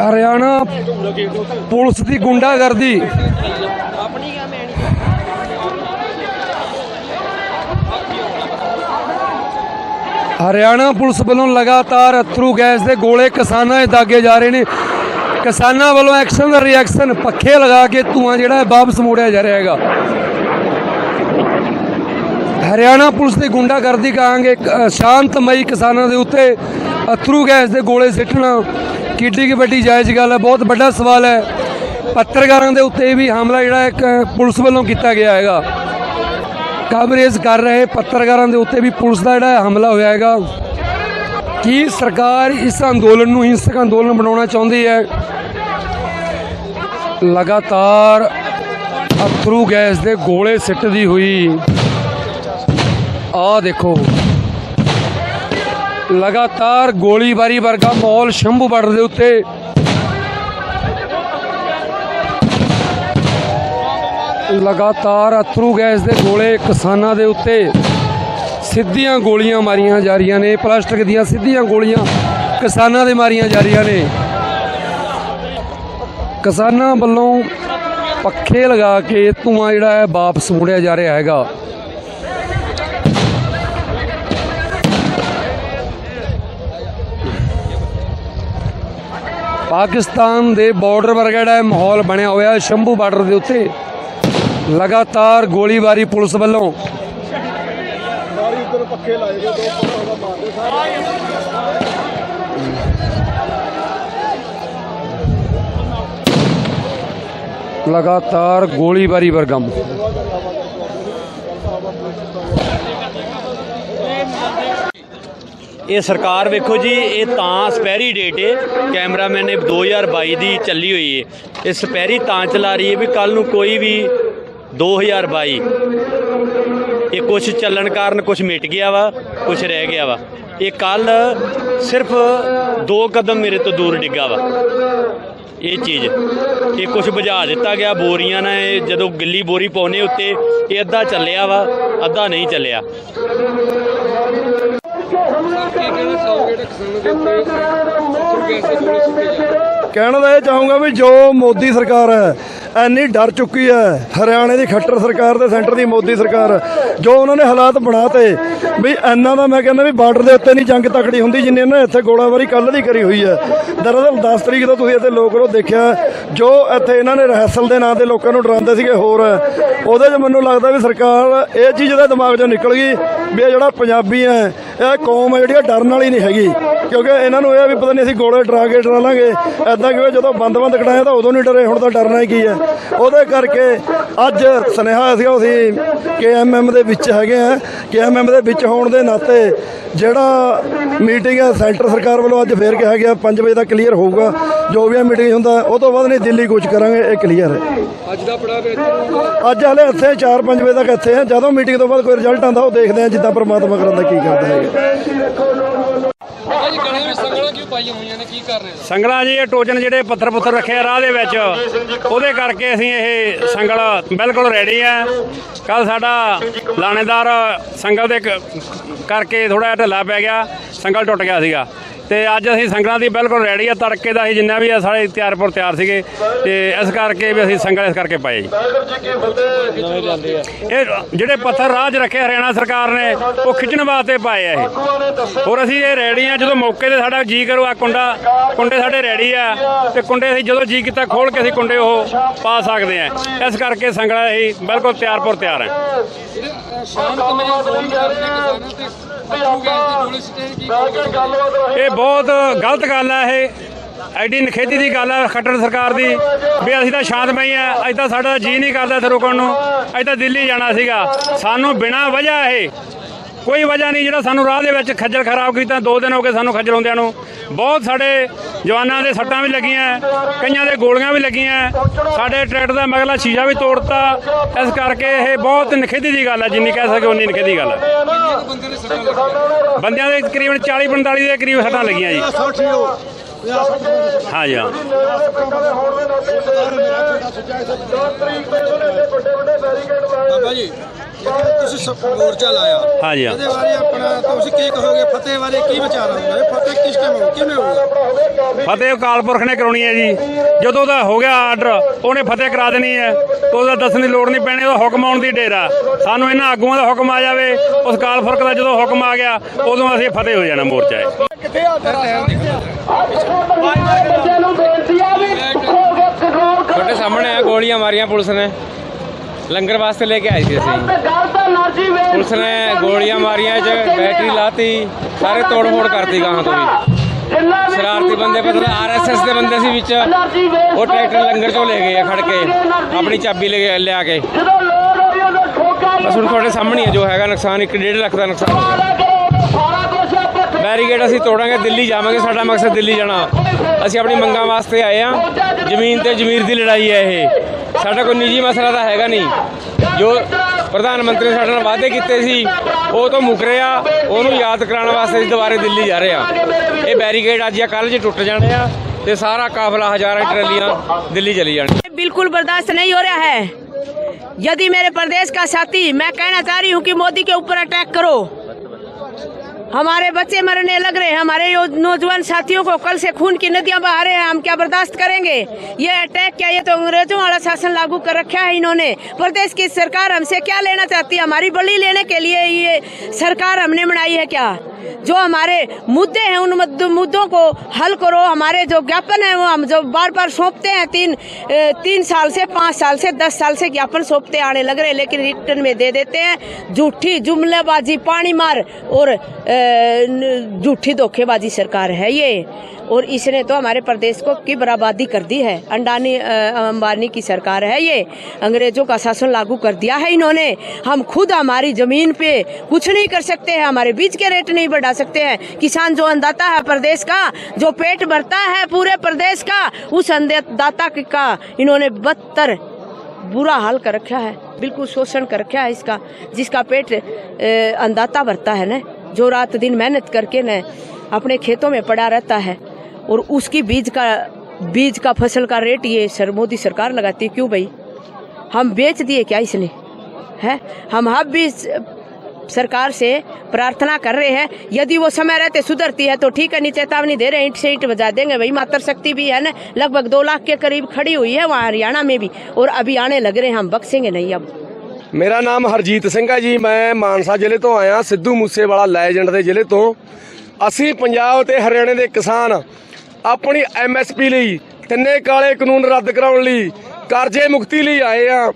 Haryana police ਦੀ ਗੁੰਡਾਗਰਦੀ Haryana police ਵੱਲੋਂ ਲਗਾਤਾਰ ਅਥਰੂ ਗੈਸ ਦੇ ਗੋਲੇ ਕਿਸਾਨਾਂ 'ਤੇ ਦਾਗੇ ਜਾ ਰਹੇ ਨੇ। ਕਿਸਾਨਾਂ ਵੱਲੋਂ ਐਕਸ਼ਨ ਦਾ ਰਿਐਕਸ਼ਨ ਪੱਖੇ ਲਗਾ ਕੇ ਧੂਆਂ ਜਿਹੜਾ ਹੈ ਵਾਪਸ ਮੋੜਿਆ ਜਾ ਰਿਹਾ ਹੈਗਾ। ਹਰਿਆਣਾ ਪੁਲਿਸ ਦੀ ਗੁੰਡਾਗਰਦੀ ਕਹਾਂਗੇ ਸ਼ਾਂਤਮਈ ਕਿਸਾਨਾਂ ਦੇ ਉੱਤੇ ਅਥਰੂ ਗੈਸ ਦੇ ਗੋਲੇ ਸਿੱਟਣਾ ਕਿੱਡੀ ਕੀ ਵੱਡੀ ਜਾਇਜ਼ ਗੱਲ ਹੈ। ਬਹੁਤ ਵੱਡਾ ਸਵਾਲ ਹੈ। ਪੱਤਰਕਾਰਾਂ ਦੇ ਉੱਤੇ ਵੀ ਹਮਲਾ ਜਿਹੜਾ ਇੱਕ ਪੁਲਿਸ ਵੱਲੋਂ ਕੀਤਾ ਗਿਆ ਹੈਗਾ। ਕਵਰੇਜ ਕਰ ਰਹੇ ਪੱਤਰਕਾਰਾਂ ਦੇ ਉੱਤੇ ਵੀ ਪੁਲਿਸ ਦਾ ਜਿਹੜਾ ਹਮਲਾ ਹੋਇਆ ਹੈਗਾ। ਕੀ ਸਰਕਾਰ ਇਸ ਅੰਦੋਲਨ ਨੂੰ ਹਿੰਸਕ ਅੰਦੋਲਨ ਬਣਾਉਣਾ ਚਾਹੁੰਦੀ ਹੈ? ਲਗਾਤਾਰ ਅਥਰੂ ਗੈਸ ਦੇ ਗੋਲੇ ਸਿੱਟਦੀ ਹੋਈ। ਆ ਦੇਖੋ। ਲਗਾਤਾਰ ਗੋਲੀਬਾਰੀ ਵਰਗਾ ਮਾਹੌਲ ਸ਼ੰਭੂ ਬਾਰਡਰ ਦੇ ਉੱਤੇ ਲਗਾਤਾਰ ਅਥਰੂ ਗੈਸ ਦੇ ਗੋਲੇ ਕਿਸਾਨਾਂ ਦੇ ਉੱਤੇ ਸਿੱਧੀਆਂ ਗੋਲੀਆਂ ਮਾਰੀਆਂ ਜਾ ਰਹੀਆਂ ਨੇ, ਪਲਾਸਟਿਕ ਦੀਆਂ ਸਿੱਧੀਆਂ ਗੋਲੀਆਂ ਕਿਸਾਨਾਂ ਦੇ ਮਾਰੀਆਂ ਜਾ ਰਹੀਆਂ ਨੇ। ਕਿਸਾਨਾਂ ਵੱਲੋਂ ਪੱਖੇ ਲਗਾ ਕੇ ਧੂਆਂ ਜਿਹੜਾ ਹੈ ਵਾਪਸ ਮੁੜਿਆ ਜਾ ਰਿਹਾ ਹੈਗਾ। ਪਾਕਿਸਤਾਨ ਦੇ ਬਾਰਡਰ ਵਰਗਾ ਜਿਹੜਾ ਮਾਹੌਲ ਬਣਿਆ ਹੋਇਆ, ਸ਼ੰਭੂ ਬਾਰਡਰ ਦੇ ਉੱਤੇ। ਲਗਾਤਾਰ ਗੋਲੀਬਾਰੀ ਪੁਲਿਸ ਵੱਲੋਂ। ਲਗਾਤਾਰ ਗੋਲੀਬਾਰੀ ਵਰਗਾ। ਇਹ ਸਰਕਾਰ ਵੇਖੋ ਜੀ, ਇਹ ਤਾਂ ਸਪੈਰੀ ਡੇਟ ਏ। ਕੈਮਰਾਮੈਨ ਨੇ 2022 ਦੀ ਚੱਲੀ ਹੋਈ ਹੈ ਇਹ ਸਪੈਰੀ ਤਾਂ ਚਲਾ ਰਹੀ ਹੈ ਵੀ ਕੱਲ ਨੂੰ ਕੋਈ ਵੀ 2022 ਇਹ ਕੁਝ ਚੱਲਣ ਕਾਰਨ ਕੁਝ ਮਿਟ ਗਿਆ ਵਾ ਕੁਝ ਰਹਿ ਗਿਆ ਵਾ। ਇਹ ਕੱਲ ਸਿਰਫ ਦੋ ਕਦਮ ਮੇਰੇ ਤੋਂ ਦੂਰ ਡਿੱਗਾ ਵਾ। ਇਹ ਚੀਜ਼। ਇਹ ਕੁਝ ਬੁਝਾ ਦਿੱਤਾ ਗਿਆ, ਬੋਰੀਆਂ ਨਾਲ ਇਹ ਜਦੋਂ ਗਿੱਲੀ ਬੋਰੀ ਪਾਉਨੇ ਉੱਤੇ, ਇਹ ਅੱਧਾ ਚੱਲਿਆ ਵਾ, ਅੱਧਾ ਨਹੀਂ ਚੱਲਿਆ। ਕਹਿਣ ਦਾ ਇਹ ਚਾਹੂੰਗਾ ਵੀ ਜੋ ਮੋਦੀ ਸਰਕਾਰ ਹੈ ਐਨੀ ਡਰ ਚੁੱਕੀ ਹੈ। ਹਰਿਆਣੇ ਦੀ ਖੱਟਰ ਸਰਕਾਰ ਤੇ ਸੈਂਟਰ ਦੀ ਮੋਦੀ ਸਰਕਾਰ। ਜੋ ਉਹਨਾਂ ਨੇ ਹਾਲਾਤ ਬਣਾਤੇ, ਵੀ ਐਨਾ ਦਾ ਮੈਂ ਕਹਿੰਦਾ ਵੀ ਬਾਰਡਰ ਦੇ ਉੱਤੇ ਨਹੀਂ ਜੰਗ ਤਕੜੀ ਹੁੰਦੀ, ਜਿੰਨੀ ਇਹਨਾਂ ਨੇ ਇੱਥੇ ਗੋਲਾਬਾਰੀ ਕੱਲ ਦੀ ਕਰੀ ਹੋਈ ਹੈ। ਦਰਅਸਲ 10 ਤਰੀਕ ਤੋਂ ਤੁਸੀਂ ਇੱਥੇ ਲੋਕ ਨੂੰ ਦੇਖਿਆ, ਜੋ ਇੱਥੇ ਇਹਨਾਂ ਨੇ ਰਹਿਸਲ ਦੇ ਨਾਂ ਤੇ ਲੋਕਾਂ ਨੂੰ ਡਰਾਉਂਦੇ ਸੀਗੇ ਹੋਰ। ਉਹਦੇ 'ਚ ਮੈਨੂੰ ਲੱਗਦਾ ਵੀ ਸਰਕਾਰ ਇਹ ਚੀਜ਼ ਦੇ ਦਿਮਾਗ 'ਚੋਂ ਨਿਕਲ ਗਈ। ਵੀ ਇਹ ਜਿਹੜਾ ਪੰਜਾਬੀ ਹੈ ਇਹ ਕੌਮ ਹੈ ਜਿਹੜੀ ਇਹ ਡਰਨ ਵਾਲੀ ਨਹੀਂ ਹੈਗੀ। ਕਿਉਂਕਿ ਇਹਨਾਂ ਨੂੰ ਇਹ ਵੀ ਪਤਾ ਨਹੀਂ ਅਸੀਂ ਗੋਲੇ ਡਰਾ ਕੇ ਡਰਾ ਲਾਂਗੇ। ਐਦਾਂ ਕਿਉਂਕਿ ਜਦੋਂ ਬੰਦ-ਬੰਦ ਕਢਾਇਆ ਤਾਂ ਉਦੋਂ ਨਹੀਂ ਡਰੇ ਹੁਣ ਤਾਂ ਡਰਨਾ ਹੀ ਕੀ ਹੈ। ਉਹਦੇ ਕਰਕੇ ਅੱਜ ਸੁਨੇਹਾ ਸੀਗਾ ਅਸੀਂ ਕੇਐਮਐਮ ਦੇ ਵਿੱਚ ਹੈਗੇ ਆ ਕੇਐਮਐਮ ਦੇ ਵਿੱਚ ਹੋਣ ਦੇ ਨਾਤੇ ਜਿਹੜਾ ਮੀਟਿੰਗ ਹੈ ਸੈਂਟਰ ਸਰਕਾਰ ਵੱਲੋਂ ਅੱਜ ਫੇਰ ਕਿਹਾ ਗਿਆ 5 ਵਜੇ ਤੱਕ ਕਲੀਅਰ ਹੋਊਗਾ। ਜੋ ਵੀ ਮੀਟਿੰਗ ਹੁੰਦਾ ਉਹ ਤੋਂ ਬਾਅਦ ਨਹੀਂ ਦਿੱਲੀ ਕੁਝ ਕਰਾਂਗੇ ਇਹ ਕਲੀਅਰ ਹੈ। ਅੱਜ ਦਾ ਪੜਾ ਵਿੱਚ ਅੱਜ ਹਲੇ ਇੱਥੇ 4-5 ਵਜੇ ਤੱਕ ਇੱਥੇ ਆ ਜਦੋਂ ਮੀਟਿੰਗ ਤੋਂ ਬਾਅਦ ਕੋਈ ਰਿਜ਼ਲਟ ਆਉਂਦਾ ਉਹ ਦੇਖਦੇ ਆ ਜਿੱਦਾਂ ਪ੍ਰਮਾਤਮਾ ਕਰਨ ਦਾ ਕੀ ਕਰਦਾ ਹੈਗਾ? ਸੰਗਲਾਂ ਜੀ ਇਹ ਟੋਜਨ ਜਿਹੜੇ ਪੱਥਰ ਪੁੱਥਰ ਰੱਖੇ ਆ ਰਾਹ ਦੇ ਵਿੱਚ ਉਹਦੇ ਕਰਕੇ ਅਸੀਂ ਇਹ ਸੰਗਲ ਬਿਲਕੁਲ ਰੈਡੀ ਆ। ਕੱਲ ਸਾਡਾ ਲਾਣੇਦਾਰ ਸੰਗਲ ਦੇ ਕਰਕੇ ਥੋੜਾ ਢਿੱਲਾ ਪੈ ਗਿਆ ਸੰਗਲ ਟੁੱਟ ਗਿਆ ਸੀਗਾ। ਤੇ ਅੱਜ ਅਸੀਂ ਸੰਗਲਾਂ ਦੀ ਬਿਲਕੁਲ ਰੈਡੀ ਆ ਤੜਕੇ ਦਾ ਅਸੀਂ ਜਿੰਨਾ ਵੀ ਆ ਸਾਰੇ ਤਿਆਰਪੁਰ ਤਿਆਰ ਸੀਗੇ ਤੇ ਇਸ ਕਰਕੇ ਵੀ ਅਸੀਂ ਸੰਗਲ ਇਸ ਕਰਕੇ ਪਾਏ ਜੀ। ਇਹ ਜਿਹੜੇ ਪੱਥਰ ਰਾਹ 'ਚ ਰੱਖੇ ਹਰਿਆਣਾ ਸਰਕਾਰ ਨੇ ਉਹ ਖਿੱਚਣ ਵਾਸਤੇ ਪਾਏ ਆ ਇਹ। ਹੋਰ ਅਸੀਂ ਇਹ ਰੈਡੀ ਆ ਜਦੋਂ ਮੌਕੇ ਤੇ ਸਾਡਾ ਜੀ ਕਰੂ ਆ ਕੁੰਡਾ ਕੁੰਡੇ ਸਾਡੇ ਰੈਡੀ ਆ ਤੇ ਕੁੰਡੇ ਅਸੀਂ ਜਦੋਂ ਜੀ ਕੀਤਾ ਖੋਲ ਕੇ ਅਸੀਂ ਕੁੰਡੇ ਉਹ ਪਾ ਸਕਦੇ ਆ। ਇਸ ਕਰਕੇ ਸੰਗਲਾ ਅਸੀਂ ਬਿਲਕੁਲ ਤਿਆਰਪੁਰ ਤਿਆਰ ਕਿਸਾਨਾਂ ਤੇ ਕੀ ਇਹ ਬਹੁਤ ਗਲਤ ਗੱਲ ਹੈ ਇਹ। ਐਡੀ ਨਖੇਦੀ ਦੀ ਗੱਲ ਹੈ ਖੱਟਰ ਸਰਕਾਰ ਦੀ ਵੀ ਅਸੀਂ ਤਾਂ ਸ਼ਾਂਤਮਈ ਆ ਅੱਜ ਤਾਂ ਸਾਡਾ ਜੀ ਨਹੀਂ ਕਰਦਾ ਇੱਥੇ ਰੁਕਣ ਨੂੰ। ਅਸੀਂ ਤਾਂ ਦਿੱਲੀ ਜਾਣਾ ਸੀਗਾ। ਸਾਨੂੰ ਬਿਨਾਂ ਵਜ੍ਹਾ ਇਹ ਕੋਈ ਵਜ੍ਹਾ ਨਹੀਂ ਜਿਹੜਾ ਸਾਨੂੰ ਰਾਹ ਦੇ ਵਿੱਚ ਖੱਜਲ ਖਰਾਬ ਕੀਤਾ, ਦੋ ਦਿਨ ਹੋ ਗਏ ਸਾਨੂੰ ਖੱਜਲ ਹੁੰਦਿਆਂ ਨੂੰ। ਬਹੁਤ ਸਾਡੇ ਜਵਾਨਾਂ ਦੇ ਸੱਟਾਂ ਵੀ ਲੱਗੀਆਂ, ਕਈਆਂ ਦੇ ਗੋਲੀਆਂ ਵੀ ਲੱਗੀਆਂ। ਸਾਡੇ ਟਰੈਕਟਰ ਦਾ ਮਗਲਾ ਸ਼ੀਸ਼ਾ ਵੀ ਤੋੜਤਾ। ਇਸ ਕਰਕੇ ਇਹ ਬਹੁਤ ਨਖੇਦੀ ਦੀ ਗੱਲ ਹੈ ਜਿੰਨੀ ਕਹਿ ਸਕੇ ਉਨੀ ਨਖੇਦੀ ਗੱਲ ਹੈ ਬੰਦਿਆਂ ਦੇ ਤਕਰੀਬਨ 40 45 ਦੇ ਕਰੀਬ ਸੱਟਾਂ ਲੱਗੀਆਂ ਜੀ। ਹਾਂ ਜੀ, ਹਾਂ। ਬਾਬਾ ਜੀ। ਤੁਸੀਂ ਸ- ਮੋਰਚਾ ਲਾਇਆ। ਹਾਂ ਜੀ ਹਾਂ। ਇਹਦੇ ਬਾਰੇ ਆਪਣਾ ਤੁਸੀਂ ਕੀ ਕਹੋਗੇ? ਫਤਿਹ ਬਾਰੇ ਕੀ ਵਿਚਾਰ ਆਉਂਦਾ ਹੈ ਫਤਿਹ ਕਿਸ ਟਾਈਮ ਹੋਊ? ਕਿਵੇਂ ਹੋਊਗਾ? ਫਤਿਹ ਅਕਾਲ ਪੁਰਖ ਨੇ ਕਰਾਉਣੀ ਹੈ ਜੀ। ਜਦੋਂ ਦਾ ਹੋ ਗਿਆ ਆਰਡਰ ਉਹਨੇ ਫਤਿਹ ਕਰਾ ਦੇਣੀ ਹੈ। ਉਹਦਾ ਦੱਸਣ ਦੀ ਲੋੜ ਨਹੀਂ ਪੈਣੀ ਉਹਦਾ ਹੁਕਮ ਆਉਣ ਦੀ ਢੇਰਾ ਸਾਨੂੰ ਇਹਨਾਂ ਆਗੂਆਂ ਦਾ ਹੁਕਮ ਆ ਜਾਵੇ। ਉਸ ਅਕਾਲ ਪੁਰਖ ਦਾ ਜਦੋਂ ਹੁਕਮ ਆ ਗਿਆ ਉਦੋਂ ਅਸੀਂ ਫਤਿਹ ਹੋ ਜਾਣਾ ਮੋਰਚਾ 'ਚ ਤੁਹਾਡੇ ਸਾਹਮਣੇ ਆ ਗੋਲੀਆਂ ਮਾਰੀਆਂ ਪੁਲਿਸ ਨੇ। ਲੰਗਰ ਵਾਸਤੇ ਲੈ ਕੇ ਆਏ ਸੀ ਅਸੀਂ। ਪੁਲਿਸ ਨੇ ਗੋਲੀਆਂ ਮਾਰੀਆਂ, ਚ ਬੈਟਰੀ ਲਾਤੀ, ਸਾਰੇ ਤੋੜ ਫੋੜ ਕਰਤੀ ਗਾਹਾਂ ਤੋਂ ਵੀ। ਸ਼ਰਾਰਤੀ ਬੰਦੇ ਮਤਲਬ ਆਰਐਸਐਸ ਦੇ ਬੰਦੇ ਸੀ ਵਿੱਚ। ਉਹ ਟਰੈਕਟਰ ਲੰਗਰ ਚੋਂ ਲੈ ਗਏ ਖੜ ਕੇ। ਆਪਣੀ ਚਾਬੀ ਲੈ ਲਿਆ ਕੇ। ਬਸ ਹੁਣ ਤੁਹਾਡੇ ਸਾਹਮਣੇ ਹੀ ਹੈ ਜੋ ਹੈਗਾ ਨੁਕਸਾਨ 1.5 ਲੱਖ ਦਾ ਨੁਕਸਾਨ ਹੋ ਬੈਰੀਗੇਡ ਅਸੀਂ ਤੋੜਾਂਗੇ, ਦਿੱਲੀ ਜਾਵਾਂਗੇ। ਸਾਡਾ ਮਕਸਦ ਦਿੱਲੀ ਜਾਣਾ। ਅਸੀਂ ਆਪਣੀ ਮੰਗਾਂ ਵਾਸਤੇ ਆਏ ਆ। ਜ਼ਮੀਨ ਤੇ ਜ਼ਮੀਰ ਦੀ ਲੜਾਈ ਹੈ ਇਹ। ਸਾਡਾ ਕੋਈ ਨਿੱਜੀ ਮਸਲਾ ਤਾਂ ਹੈਗਾ ਨਹੀਂ ਜੋ ਪ੍ਰਧਾਨ ਮੰਤਰੀ ਨੇ ਸਾਡੇ ਨਾਲ ਵਾਅਦੇ ਕੀਤੇ ਸੀ ਉਹ ਤੋਂ ਮੁੱਕ ਰਿਹਾ ਉਹਨੂੰ ਯਾਦ ਕਰਾਉਣ ਵਾਸਤੇ ਅਸੀਂ ਦੁਬਾਰੇ ਦਿੱਲੀ ਜਾ ਰਹੇ ਆ ਇਹ ਬੈਰੀਗੇਡ ਅੱਜ ਜਾਂ ਕੱਲ੍ਹ 'ਚ ਟੁੱਟ ਜਾਣੇ ਆ ਤੇ ਸਾਰਾ ਕਾਫਲਾ ਹਜ਼ਾਰਾਂ ਟਰਾਲੀਆਂ ਦਿੱਲੀ ਚਲੀ ਜਾਣੀ बिल्कुल बर्दाश्त नहीं हो रहा है यदि मेरे प्रदेश का साथी मैं कहना चाह रही हूँ कि मोदी के ऊपर अटैक करो हमारे बच्चे मरने लग रहे हैं। हमारे नौजवान साथियों को कल से खून की नदियाँ बहा रहे हैं। हम क्या बर्दाश्त करेंगे? ये अटैक क्या, ये तो अंग्रेज़ों वाला शासन लागू कर रखा है इन्होंने। प्रदेश की सरकार हमसे क्या लेना चाहती है? हमारी बलि लेने के लिए ये सरकार हमने बनाई है क्या? जो हमारे मुद्दे हैं, उन मुद्दों को हल करो। हमारे जो ज्ञापन है, वो हम जो बार बार सौंपते हैं, तीन तीन साल से, पाँच साल से, दस साल से ज्ञापन सौंपते आने लग रहे हैं, लेकिन रिटर्न में दे देते हैं। झूठी जुमलेबाजी, पानी मार और झूठी धोखेबाजी सरकार है ये। और इसने तो हमारे प्रदेश को की बर्बादी कर दी है। अंडानी अंबानी की सरकार है ये। अंग्रेज़ों का शासन लागू कर दिया है इन्होंने। हम खुद हमारी ज़मीन पे कुछ नहीं कर सकते हैं, हमारे बीज के रेट नहीं बढ़ा सकते हैं। किसान जो अन्नदाता है प्रदेश का, जो पेट भरता है पूरे प्रदेश का, उस अन्नदाता का इन्होंने बदतर बुरा हाल कर रखा है। बिल्कुल शोषण कर रखा है इसका, जिसका पेट अन्नदाता भरता है ना। जो रात दिन मेहनत करके न अपने खेतों में पड़ा रहता है। और उसकी बीज का बीज का फसल का रेट ये सर मोदी सरकार लगाती है क्यों भाई हम बेच दिए क्या इसने है हम अब भी स- सरकार से प्रार्थना कर रहे हैं यदि वो समय रहते सुधरती है तो ठीक है नहीं चेतावनी दे रहे हैं ईंट से ईंट बजा देंगे भाई मातर शक्ति भी है ना लगभग दो लाख के करीब खड़ी हुई है वहाँ हरियाणा में भी और अभी आने लग रहे हैं हम बख्शेंगे नहीं अब ਮੇਰਾ ਨਾਮ ਹਰਜੀਤ ਸਿੰਘ ਹੈ ਜੀ ਮੈਂ ਮਾਨਸਾ ਜ਼ਿਲ੍ਹੇ ਤੋਂ ਆਇਆ ਸਿੱਧੂ ਮੂਸੇਵਾਲਾ ਲੈਜੈਂਡ ਦੇ ਜ਼ਿਲ੍ਹੇ ਤੋਂ ਅਸੀਂ ਪੰਜਾਬ ਤੇ ਹਰਿਆਣੇ ਦੇ ਕਿਸਾਨ ਆਪਣੀ ਐਮਐਸਪੀ ਲਈ ਤਿੰਨੇ ਕਾਲੇ ਕਾਨੂੰਨ ਰੱਦ ਕਰਾਉਣ ਲਈ ਕਰਜ਼ੇ ਮੁਕਤੀ ਲਈ ਆਏ ਆ।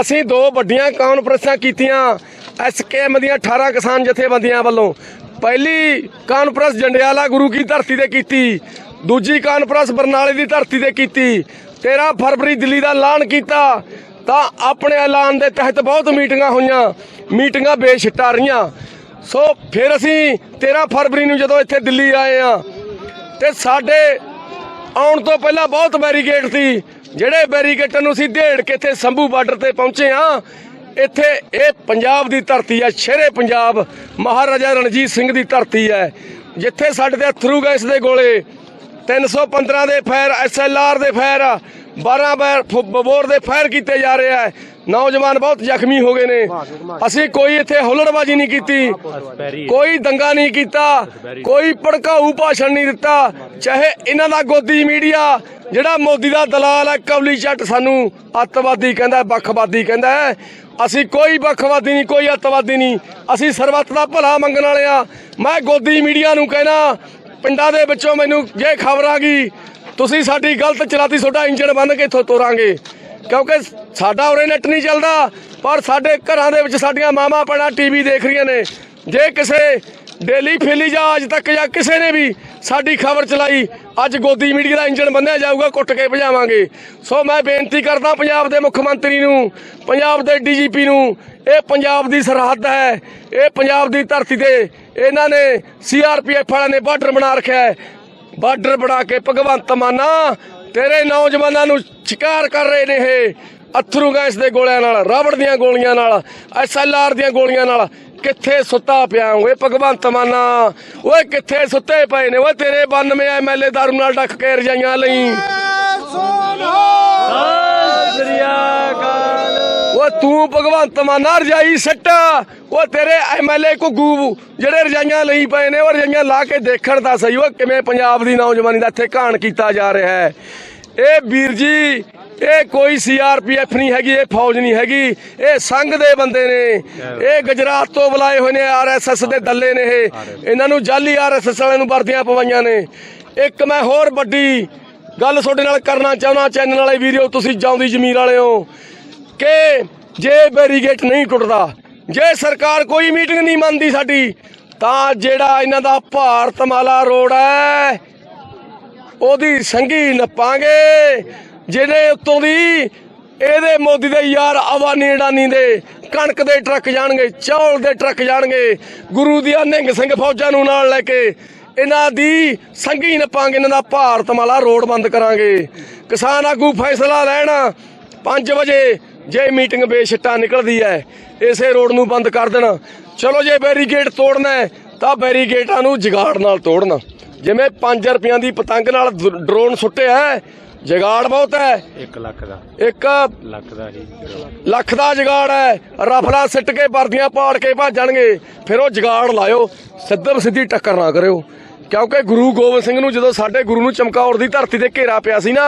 ਅਸੀਂ ਦੋ ਵੱਡੀਆਂ ਕਾਨਫਰੰਸਾਂ ਕੀਤੀਆਂ ਐਸਕੇਐਮ ਦੀਆਂ 18 ਕਿਸਾਨ ਜਥੇਬੰਦੀਆਂ ਵੱਲੋਂ। ਪਹਿਲੀ ਕਾਨਫਰੰਸ ਜੰਡਿਆਲਾ ਗੁਰੂ ਕੀ ਧਰਤੀ ਤੇ ਕੀਤੀ, ਦੂਜੀ ਕਾਨਫਰੰਸ ਬਰਨਾਲੇ ਦੀ ਧਰਤੀ ਤੇ ਕੀਤੀ 13 ਫਰਵਰੀ ਦਿੱਲੀ ਦਾ ਐਲਾਨ ਕੀਤਾ। ਤਾਂ ਆਪਣੇ ਐਲਾਨ ਦੇ ਤਹਿਤ ਬਹੁਤ ਮੀਟਿੰਗਾਂ ਹੋਈਆਂ, ਮੀਟਿੰਗਾਂ ਬੇਸ਼ਿੱਟਾ ਰਹੀਆਂ। ਸੋ ਫਿਰ ਅਸੀਂ 13 ਫਰਵਰੀ ਨੂੰ ਜਦੋਂ ਇੱਥੇ ਦਿੱਲੀ ਆਏ ਆ ਤੇ ਸਾਡੇ ਆਉਣ ਤੋਂ ਪਹਿਲਾਂ ਬਹੁਤ ਬੈਰੀਕੇਡ ਸੀ। ਜਿਹੜੇ ਬੈਰੀਕੇਡਾਂ ਨੂੰ ਅਸੀਂ ਢੇੜ ਕੇ ਇੱਥੇ ਸੰਭੂ ਬਾਰਡਰ ਤੇ ਪਹੁੰਚੇ ਆ ਇੱਥੇ ਇਹ ਪੰਜਾਬ ਦੀ ਧਰਤੀ ਹੈ, ਸ਼ੇਰੇ ਪੰਜਾਬ, ਮਹਾਰਾਜਾ ਰਣਜੀਤ ਸਿੰਘ ਦੀ ਧਰਤੀ ਹੈ। ਜਿੱਥੇ ਸਾਡੇ ਤੇ ਅਥਰੂ ਗੈਸ ਦੇ ਗੋਲੇ 315 ਦੇ ਫਾਇਰ ਐਸਐਲਆਰ ਦੇ ਫਾਇਰ 12 ਬੈਰ ਬੋਰ ਦੇ ਫਾਇਰ ਕੀਤੇ ਜਾ ਰਹੇ ਹੈ ਨੌਜਵਾਨ ਬਹੁਤ ਜ਼ਖਮੀ ਹੋ ਗਏ ਨੇ। ਅਸੀਂ ਕੋਈ ਇੱਥੇ ਹੁਲੜਬਾਜ਼ੀ ਨਹੀਂ ਕੀਤੀ। ਕੋਈ ਦੰਗਾ ਨਹੀਂ ਕੀਤਾ। ਕੋਈ ਭੜਕਾਊ ਭਾਸ਼ਣ ਨਹੀਂ ਦਿੱਤਾ। ਚਾਹੇ ਇਹਨਾਂ ਦਾ ਗੋਦੀ ਮੀਡੀਆ ਜਿਹੜਾ ਮੋਦੀ ਦਾ ਦਲਾਲ ਹੈ ਕਵਲੀ ਚੱਟ ਸਾਨੂੰ ਅੱਤਵਾਦੀ ਕਹਿੰਦਾ ਹੈ, ਵੱਖਵਾਦੀ ਕਹਿੰਦਾ ਹੈ। ਅਸੀਂ ਕੋਈ ਵੱਖਵਾਦੀ ਨਹੀਂ ਕੋਈ ਅੱਤਵਾਦੀ ਨਹੀਂ। ਅਸੀਂ ਸਰਬੱਤ ਦਾ ਭਲਾ ਮੰਗਣ ਵਾਲੇ ਆ। ਮੈਂ ਗੋਦੀ ਮੀਡੀਆ ਨੂੰ ਕਹਿਣਾ ਪਿੰਡਾਂ ਦੇ ਵਿੱਚੋਂ ਮੈਨੂੰ ਜੇ ਖਬਰ ਆ ਗਈ ਤੁਸੀਂ ਸਾਡੀ ਗਲਤ ਚਲਾਤੀ, ਤੁਹਾਡਾ ਇੰਜਣ ਬੰਨ ਕੇ ਇੱਥੋਂ ਤੋਰਾਂਗੇ। ਕਿਉਂਕਿ ਸਾਡਾ ਉਰੇ ਨੈਟ ਨਹੀਂ ਚੱਲਦਾ, ਪਰ ਸਾਡੇ ਘਰਾਂ ਦੇ ਵਿੱਚ ਸਾਡੀਆਂ ਮਾਵਾਂ ਭੈਣਾਂ ਟੀਵੀ ਦੇਖ ਰਹੀਆਂ ਨੇ। ਜੇ ਕਿਸੇ ਡੇਲੀ ਫੇਲੀ ਜਾਂ ਅੱਜ ਤੱਕ ਜਾਂ ਕਿਸੇ ਨੇ ਵੀ ਸਾਡੀ ਖਬਰ ਚਲਾਈ, ਅੱਜ ਗੋਦੀ ਮੀਡੀਆ ਦਾ ਇੰਜਣ ਬੰਨਿਆ ਜਾਊਗਾ, ਕੁੱਟ ਕੇ ਭਜਾਵਾਂਗੇ। ਸੋ ਮੈਂ ਬੇਨਤੀ ਕਰਦਾ ਪੰਜਾਬ ਦੇ ਮੁੱਖ ਮੰਤਰੀ ਨੂੰ, ਪੰਜਾਬ ਦੇ ਡੀਜੀਪੀ ਨੂੰ, ਇਹ ਪੰਜਾਬ ਦੀ ਸਰਹੱਦ ਹੈ, ਇਹ ਪੰਜਾਬ ਦੀ ਧਰਤੀ ਤੇ ਇਹਨਾਂ ਨੇ ਸੀਆਰਪੀਐਫ ਵਾਲਿਆਂ ਨੇ ਬਾਰਡਰ ਬਣਾ ਰੱਖਿਆ ਹੈ। ਬਾਰਡਰ ਬਣਾ ਕੇ ਭਗਵੰਤ ਮਾਨਾ ਤੇਰੇ ਨੌਜਵਾਨਾਂ ਨੂੰ ਸ਼ਿਕਾਰ ਕਰ ਰਹੇ ਨੇ ਇਹ। ਅਥਰੂ ਗੈਸ ਦੇ ਗੋਲਿਆਂ ਨਾਲ ਰਾਵੜ ਦੀਆਂ ਗੋਲੀਆਂ ਨਾਲ ਐਸਐਲਆਰ ਦੀਆਂ ਗੋਲੀਆਂ ਨਾਲ। ਕਿੱਥੇ ਸੁੱਤਾ ਪਿਆ ਓਏ ਭਗਵੰਤ ਮਾਨਾ ਓਏ ਕਿੱਥੇ ਸੁੱਤੇ ਪਏ ਨੇ? ਓਏ ਤੇਰੇ 92 ਐਮਐਲਏ ਦਾਰੂ ਨਾਲ ਡੱਕ ਕੇ ਰਜਾਈਆਂ ਲਈ। ਓ ਤੂੰ ਭਗਵੰਤ ਮਾਨਾ ਰਜਾਈ ਸੱਟ। ਉਹ ਤੇਰੇ ਐਮਐਲਏ ਘੁੱਗੂ ਜਿਹੜੇ ਰਜਾਈਆਂ ਲਈ ਪਏ ਨੇ, ਉਹ ਰਜਾਈਆਂ ਲਾ ਕੇ ਦੇਖਣ ਤਾਂ ਸਹੀ। ਓ ਕਿਵੇਂ ਪੰਜਾਬ ਦੀ ਨੌਜਵਾਨੀ ਦਾ ਇੱਥੇ ਘਾਣ ਕੀਤਾ ਜਾ ਰਿਹਾ ਹੈ। ਇਹ ਵੀਰ ਜੀ, ਇਹ ਕੋਈ ਸੀਆਰਪੀਐਫ ਨਹੀਂ ਹੈਗੀ, ਇਹ ਫੌਜ ਨਹੀਂ ਹੈਗੀ। ਇਹ ਸੰਘ ਦੇ ਬੰਦੇ ਨੇ। ਇਹ ਗੁਜਰਾਤ ਤੋਂ ਬੁਲਾਏ ਹੋਏ ਨੇ ਆਰਐਸਐਸ ਦੇ ਦੱਲੇ ਨੇ ਇਹ। ਇਹਨਾਂ ਨੂੰ ਜਾਲੀ ਆਰਐਸਐਸ ਵਾਲਿਆਂ ਨੂੰ ਵਰਦੀਆਂ ਪਵਾਈਆਂ ਨੇ। ਇੱਕ ਮੈਂ ਹੋਰ ਵੱਡੀ ਗੱਲ ਤੁਹਾਡੇ ਨਾਲ ਕਰਨਾ ਚਾਹੁੰਦਾ, ਚੈਨਲ ਵਾਲੇ ਵੀਰੋ, ਤੁਸੀਂ ਜਾਉਂਦੀ ਜ਼ਮੀਰ ਵਾਲੇ ਹੋ ਕਿ ਜੇ ਬੈਰੀਗੇਟ ਨਹੀਂ ਟੁੱਟਦਾ, ਜੇ ਸਰਕਾਰ ਕੋਈ ਮੀਟਿੰਗ ਨਹੀਂ ਮੰਨਦੀ ਸਾਡੀ, ਤਾਂ ਜਿਹੜਾ ਇਹਨਾਂ ਦਾ ਭਾਰਤ ਮਾਲਾ ਰੋਡ ਹੈ, ਉਹਦੀ ਸੰਗੀ ਨੱਪਾਂਗੇ। ਜਿਹਦੇ ਉੱਤੋਂ ਦੀ ਇਹਦੇ ਮੋਦੀ ਦੇ ਯਾਰ ਅਵਾਨੀ ਅਡਾਨੀ ਦੇ ਕਣਕ ਦੇ ਟਰੱਕ ਜਾਣਗੇ, ਚੌਲ ਦੇ ਟਰੱਕ ਜਾਣਗੇ, ਗੁਰੂ ਦੀਆਂ ਨਿਹੰਗ ਸਿੰਘ ਫੌਜਾਂ ਨੂੰ ਨਾਲ ਲੈ ਕੇ ਇਹਨਾਂ ਦੀ ਸੰਗੀ ਨੱਪਾਂਗੇ, ਇਹਨਾਂ ਦਾ ਭਾਰਤ ਮਾਲਾ ਰੋਡ ਬੰਦ ਕਰਾਂਗੇ। ਕਿਸਾਨ ਆਗੂ ਫੈਸਲਾ ਲੈਣ 5 ਵਜੇ ਜੇ ਮੀਟਿੰਗ ਬੇਸ਼ਟਾ ਨਿਕਲਦੀ ਹੈ ਇਸੇ ਰੋਡ ਨੂੰ ਬੰਦ ਕਰ ਦੇਣਾ। ਚਲੋ ਜੇ ਬੈਰੀਗੇਡ ਤੋੜਨਾ ਹੈ ਤਾਂ ਬੈਰੀਗੇਟਾਂ ਨੂੰ ਜਗਾੜ ਨਾਲ ਤੋੜਨਾ। ਜਿਵੇਂ 5 ਰੁਪਈਆਂ ਦੀ ਪਤੰਗ ਨਾਲ ਡਰੋਨ ਸੁੱਟਿਆ ਹੈ ਜਗਾੜ ਬਹੁਤ ਹੈ 1 ਲੱਖ ਦਾ। 1 ਲੱਖ ਦਾ ਹੀ ਲੱਖ ਦਾ ਜਗਾੜ ਹੈ ਰਫਲਾ ਸਿੱਟ ਕੇ ਵਰਦੀਆਂ ਪਾੜ ਕੇ ਭੱਜਣਗੇ ਫਿਰ ਉਹ ਜਗਾੜ ਲਾਇਓ। ਸਿੱਧਮ ਸਿੱਧੀ ਟੱਕਰ ਨਾ ਕਰਿਓ। ਕਿਉਂਕਿ ਗੁਰੂ ਗੋਬਿੰਦ ਸਿੰਘ ਨੂੰ ਜਦੋਂ ਸਾਡੇ ਗੁਰੂ ਨੂੰ ਚਮਕੌਰ ਦੀ ਧਰਤੀ ਤੇ ਘੇਰਾ ਪਿਆ ਸੀ ਨਾ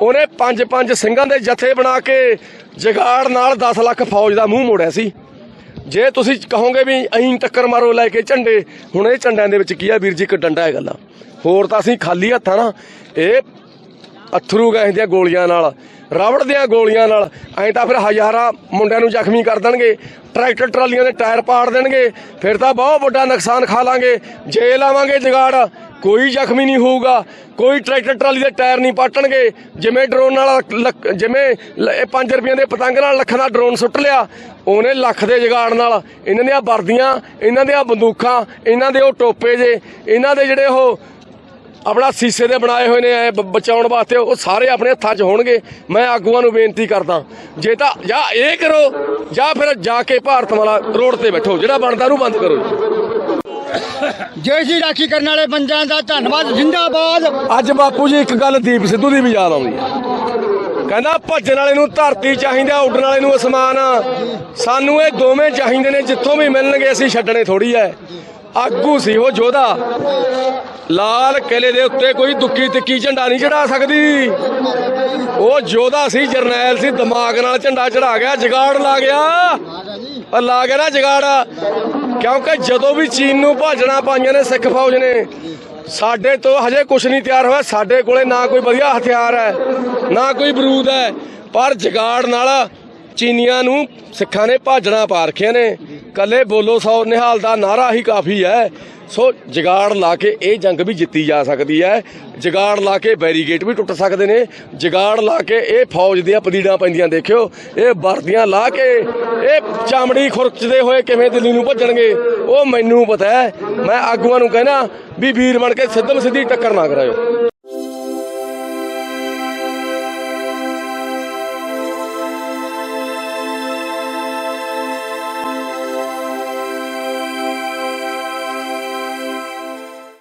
ਉਹਨੇ ਪੰਜ ਪੰਜ ਸਿੰਘਾਂ ਦੇ ਜਥੇ ਬਣਾ ਕੇ ਜਗਾੜ ਨਾਲ 10 ਲੱਖ ਫੌਜ ਦਾ ਮੂੰਹ ਮੋੜਿਆ ਸੀ। ਜੇ ਤੁਸੀਂ ਕਹੋਗੇ ਵੀ ਅਹੀਂ ਟੱਕਰ ਮਾਰੋ ਲੈ ਕੇ ਝੰਡੇ, ਹੁਣ ਇਹ ਝੰਡਿਆਂ ਦੇ ਵਿੱਚ ਕੀ ਆ ਵੀਰ ਜੀ, ਇੱਕ ਡੰਡਾ ਹੈ ਗੱਲਾਂ। ਹੋਰ ਤਾਂ ਅਸੀਂ ਖਾਲੀ ਹੱਥਾਂ ਨਾ, ਇਹ ਅਥਰੂ ਗੈਸ ਦੀਆਂ ਗੋਲੀਆਂ ਨਾਲ। ਰਬੜ ਦੀਆਂ ਗੋਲੀਆਂ ਨਾਲ। ਐਂ ਤਾਂ ਫਿਰ ਹਜ਼ਾਰਾਂ ਮੁੰਡਿਆਂ ਨੂੰ ਜ਼ਖਮੀ ਕਰ ਦੇਣਗੇ। ਟਰੈਕਟਰ ਟਰਾਲੀਆਂ ਦੇ ਟਾਇਰ ਪਾੜ ਦੇਣਗੇ। ਫਿਰ ਤਾਂ ਬਹੁਤ ਵੱਡਾ ਨੁਕਸਾਨ ਖਾ ਲਾਂਗੇ। ਜੇ ਲਾਵਾਂਗੇ ਜਗਾੜ। ਕੋਈ ਜ਼ਖਮੀ ਨਹੀਂ ਹੋਊਗਾ। ਕੋਈ ਟਰੈਕਟਰ ਟਰਾਲੀ ਦੇ ਟਾਇਰ ਨਹੀਂ ਪਾਟਣਗੇ। ਜਿਵੇਂ ਡਰੋਨ ਨਾਲ ਜਿਵੇਂ ਲ- ਇਹ 5 ਰੁਪਈਆਂ ਦੇ ਪਤੰਗ ਨਾਲ ਲੱਖਾਂ ਦਾ ਡਰੋਨ ਸੁੱਟ ਲਿਆ, ਉਹਨੇ ਲੱਖ ਦੇ ਜਗਾੜ ਨਾਲ। ਇਹਨਾਂ ਦੀਆਂ ਵਰਦੀਆਂ, ਇਹਨਾਂ ਦੀਆਂ ਬੰਦੂਕਾਂ, ਇਹਨਾਂ ਦੇ ਉਹ ਟੋਪੇ ਜੇ, ਇਹਨਾਂ ਦੇ ਜਿਹੜੇ ਉਹ ਆਪਣਾ ਸੀਸੇ ਦੇ ਬਣਾਏ ਹੋਏ ਨੇ ਐ ਬਚਾਉਣ ਵਾਸਤੇ ਉਹ ਸਾਰੇ ਆਪਣੇ ਹੱਥਾਂ 'ਚ ਹੋਣਗੇ। ਮੈਂ ਆਗੂਆਂ ਨੂੰ ਬੇਨਤੀ ਕਰਦਾ ਜੇ ਤਾਂ ਜਾਂ ਇਹ ਕਰੋ ਜਾਂ ਫਿਰ ਜਾ ਕੇ ਭਾਰਤ ਵਾਲਾ ਰੋਡ ਤੇ ਬੈਠੋ ਜਿਹੜਾ ਬਣਦਾ ਨੂੰ ਬੰਦ ਕਰੋ ਜੈ। ਜੀ ਰਾਖੀ ਕਰਨ ਵਾਲੇ ਬੰਦਿਆਂ ਦਾ ਧੰਨਵਾਦ ਜਿੰਦਾਬਾਦ। ਅੱਜ ਬਾਪੂ ਜੀ ਇੱਕ ਗੱਲ ਦੀਪ ਸਿੱਧੂ ਦੀ ਵੀ ਯਾਦ ਆਉਂਦੀ। ਹੈ ਕਹਿੰਦਾ ਭੱਜਣ ਵਾਲੇ ਨੂੰ ਧਰਤੀ ਚਾਹੀਦਾ ਉੱਡਣ ਵਾਲੇ ਨੂੰ ਅਸਮਾਨ। ਸਾਨੂੰ ਇਹ ਦੋਵੇਂ ਚਾਹੀਦੇ ਨੇ ਜਿੱਥੋਂ ਵੀ ਮਿਲਣਗੇ ਅਸੀਂ ਛੱਡਣੇ ਥੋੜੀ ਐ। ਆਗੂ ਸੀ ਉਹ ਜੋਧਾ। ਲਾਲ ਕਿਲੇ ਦੇ ਉੱਤੇ ਕੋਈ ਦੁੱਕੀ ਤਿੱਕੀ ਝੰਡਾ ਨਹੀਂ ਚੜਾ ਸਕਦੀ। ਉਹ ਜੋਧਾ ਸੀ, ਜਰਨੈਲ ਸੀ, ਦਿਮਾਗ ਨਾਲ ਝੰਡਾ ਚੜਾ ਗਿਆ, ਜਗਾੜ ਲਾ ਗਿਆ। ਉਹ ਲਾ ਗਿਆ ਨਾ ਜਗਾੜ। ਕਿਉਂਕਿ ਜਦੋਂ ਵੀ ਚੀਨ ਨੂੰ ਭਾਜਣਾ ਪਾਈਆਂ ਨੇ ਸਿੱਖ ਫੌਜ ਨੇ, ਸਾਡੇ ਤੋਂ ਹਜੇ ਕੁਝ ਨਹੀਂ ਤਿਆਰ ਹੋਇਆ। ਸਾਡੇ ਕੋਲੇ ਨਾ ਕੋਈ ਵਧੀਆ ਹਥਿਆਰ ਹੈ, ਨਾ ਕੋਈ ਬਰੂਦ ਹੈ। ਪਰ ਜਗਾੜ ਨਾਲ ਚੀਨੀਆਂ ਨੂੰ ਸਿੱਖਾਂ ਨੇ ਭਾਜਣਾ ਪਾ ਰੱਖਿਆ ਨੇ। ਕੱਲੇ ਬੋਲੋ ਸੌ ਨਿਹਾਲ ਦਾ ਨਾਰਾ ਹੀ ਕਾਫੀ ਹੈ। ਸੋ ਜਗਾੜ ਲਾ ਕੇ ਇਹ ਜੰਗ ਵੀ ਜਿੱਤੀ ਜਾ ਸਕਦੀ ਹੈ। ਜਗਾੜ ਲਾ ਕੇ ਬੈਰੀਗੇਟ ਵੀ ਟੁੱਟ ਸਕਦੇ ਨੇ। ਜਗਾੜ ਲਾ ਕੇ ਇਹ ਫੌਜ ਦੀਆਂ ਪਦੀੜਾਂ ਪੈਂਦੀਆਂ ਦੇਖਿਓ। ਇਹ ਵਰਦੀਆਂ ਲਾ ਕੇ ਇਹ ਚਾਮੜੀ ਖੁਰਚਦੇ ਹੋਏ ਕਿਵੇਂ ਦਿੱਲੀ ਨੂੰ ਭੱਜਣਗੇ ਉਹ ਮੈਨੂੰ ਪਤਾ ਹੈ। ਮੈਂ ਆਗੂਆਂ ਨੂੰ ਕਹਿਣਾ ਵੀ ਵੀਰ ਬਣ ਕੇ ਸਿੱਧਮ ਸਿੱਧੀ ਟੱਕਰ ਨਾ ਕਰਾਇਓ।